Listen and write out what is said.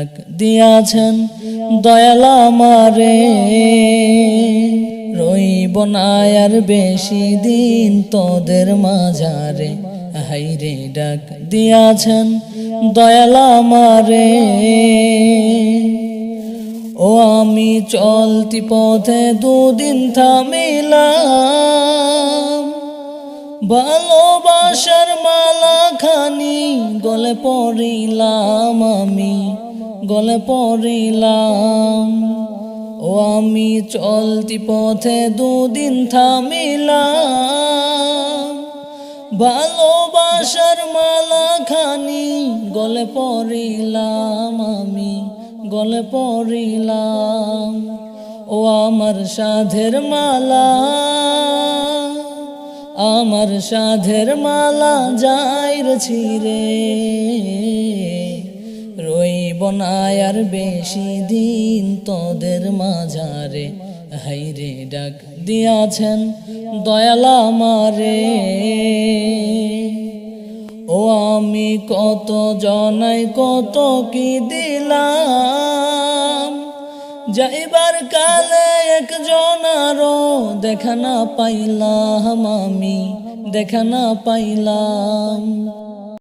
ডাক দিয়াছেন, দয়ালা মারে রইব না আর বেশি দিন তোদের মাঝারে। হাইরে ডাক দিয়াছেন, দয়ালা মারে ও আমি চলতি পথে দুদিন থামিলাম। ভালোবাসার মালা খানি গলে পড়িলাম আমি। গলে পড়িলাম। ও আমি চলতি পথে দুদিন থামিলাম। ভালোবাসার মালা খানি গলে পড়িলাম আমি, গলে পড়িলাম। ও আমার সাধের মালা, আমার সাধের মালা যাইর ছিরে আর বেশি দিন তোদের মাঝারে। হাইরে ডাক দিয়াছেন দয়ালা মারে ও আমি কত জনাই কত কি দিলাম। যাইবার কালে একজন আরও দেখা না পাইলাম আমি, দেখা না পাইলাম।